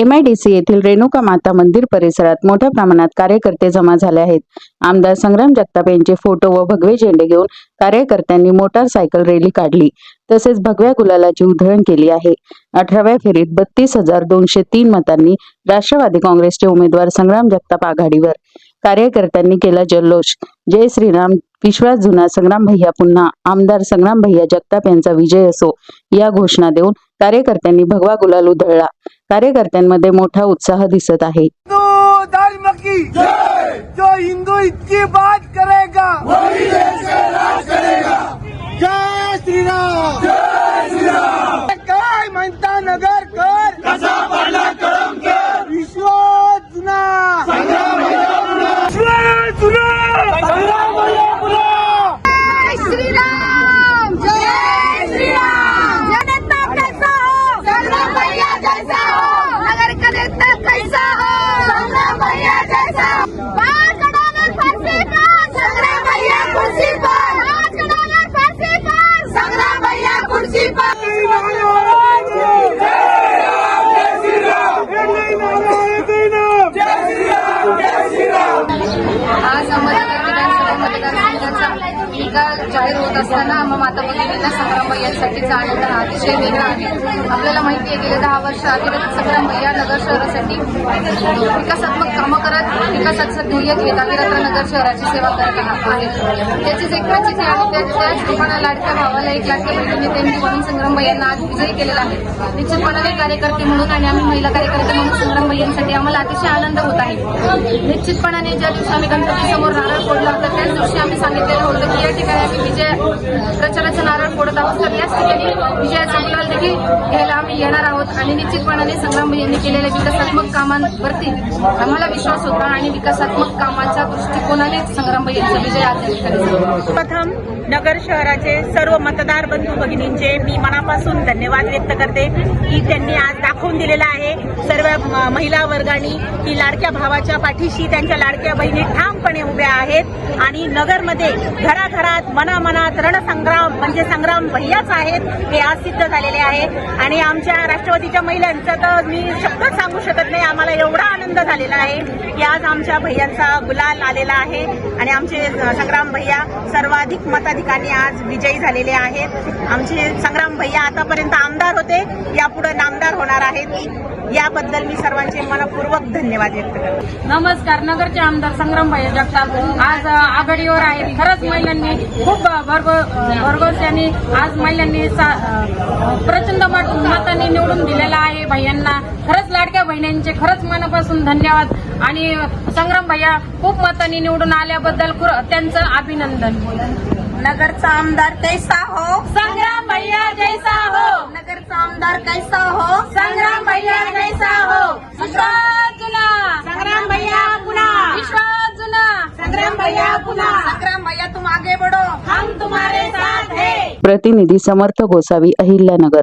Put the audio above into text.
MIDC येथील रेणुका माता मंदिर परिसरात मोठ्या प्रमाणात कार्यकर्ते जमा झाले आहेत. आमदार संग्राम जगताप यांचे फोटो व भगवे झेंडे घेऊन कार्यकर्त्यांनी मोटारसायकल रॅली काढली. तसेच भगव्या गुलालाची उधळण केली आहे. अठराव्या फेरीत बत्तीस हजार दोनशे तीन मतांनी राष्ट्रवादी काँग्रेसचे उमेदवार संग्राम जगताप आघाडीवर. कार्यकर्त्यांनी केला जल्लोष. जय श्रीराम विश्वास जुना संग्राम भैया पुन्हा. आमदार संग्राम भैया जगताप यांचा विजय असो या घोषणा देऊन कार्यकर्त्यांनी भगवा गुलाल उधळला. कार्यकर्त्यांमध्ये मोठा उत्साह दिसत आहे. धर्म की। जो हिंदू इतकी बात करेगा वही देश का राज करेगा जय श्री राम जय श्री राम काय म्हणता नगर कर कसा पडला करम कर विश्वास जुना विश्वास जुना जय श्री राम जय श्री राम जनता कैसा हो संग्राम भैया जैसा हो नगर कलेक्टर कैसा हो संग्राम भैया जैसा पाँच डॉलर फांसी पर संग्राम भैया कुर्सी पर पाँच डॉलर फांसी पर संग्राम भैया कुर्सी पर आज अहमदनगर विधानसभा मतदारसंघाचा निकाल जाहीर होत असताना आम्हा माता भगिनींना संग्राम भैयांसाठीचा आनंद हा अतिशय वेगळा आहे. आपल्याला माहिती आहे गेल्या दहा वर्ष अविरत संग्राम भैया नगर शहरासाठी विकासात्मक कामं करत विकासाचं ध्येय घेत अविरत नगर शहराची सेवा करत आहेत. त्याचीच एक प्रचिती आणि त्या- त्याचप्रमाणे लाडक्या भावाला एक लाडक्या बहिणीने त्यांनी म्हणून संग्राम भैयांना आज विजयी केलेला आहे. निश्चितपणाने कार्यकर्ते म्हणून आणि आम्ही महिला कार्यकर्ते म्हणून संग्राम भैयांसाठी आम्हाला अतिशय आनंद होत आहे. निश्चितपणाने ज्या दिवशी आम्ही गणपती समोर नारळ फोडला होता त्याच दिवशी होतं की या ठिकाणी आम्ही विजय प्रचाराचं नारळ फोडत आहोत. तर याच ठिकाणी विजयाचा गुलाल देखील घ्यायला आम्ही येणार आहोत आणि निश्चितपणाने संग्राम यांनी केलेल्या विकासात्मक कामांवरती आम्हाला विश्वास होता आणि विकासात्मक कामाच्या दृष्टिकोनाने संग्राम यांचा विजय आज प्रथम नगर शहराचे सर्व मतदार बंधू भगिनींचे मी मनापासून धन्यवाद व्यक्त करते की त्यांनी आज दाखवून दिलेला आहे. सर्व महिला वर्गाने ही लाडक्या भावाच्या पाठीशी त्यांच्या लाडक्या बहिणी ठामपणे उभ्या आहेत. आणि नगरमध्ये घराघरात मनामनात रणसंग्राम म्हणजे संग्राम भैयाच आहेत हे आज सिद्ध झालेले आहे. आणि आमच्या राष्ट्रवादीच्या महिलांचं तर मी शब्दच सांगू शकत नाही. आम्हाला एवढा आनंद झालेला आहे की आज आमच्या भैयांचा गुलाल आलेला आहे. आणि आमचे संग्राम भैया सर्वाधिक मताधिकारी आज विजयी झालेले आहेत. आमचे संग्राम भैया आतापर्यंत आमदार होते. यापुढे नामदार होणार आहेत. याबद्दल मी सर्वांचे मनपूर्वक धन्यवाद व्यक्त करते. नमस्कार नगरचे आमदार संग्राम भाई जगताप. आज आघाडीवर आहेत. खरंच महिलांनी खूप अ, भरघो भरघोसयाने आज महिलांनी प्रचंड मत- मतांनी निवडून दिलेला आहे भैयांना. खरंच लाडक्या बहिणींचे खरंच मनापासून धन्यवाद. आणि संग्राम भैया खूप मतांनी निवडून आल्याबद्दल त्यांचं अभिनंदन. नगरचा आमदार कैसा हो? संग्राम भैया जैसा हो. नगरचा आमदार कैसा हो संग्राम भैया जैसा हो विश्वास जुना संग्राम भैया पुन्हा. विश्वास जुना संग्राम भैया पुन्हा. संग्राम भैया तुम आगे बढ़ो. हम तुम्हारे साथ है. प्रतिनिधी समर्थ गोसावी अहिल्यानगर.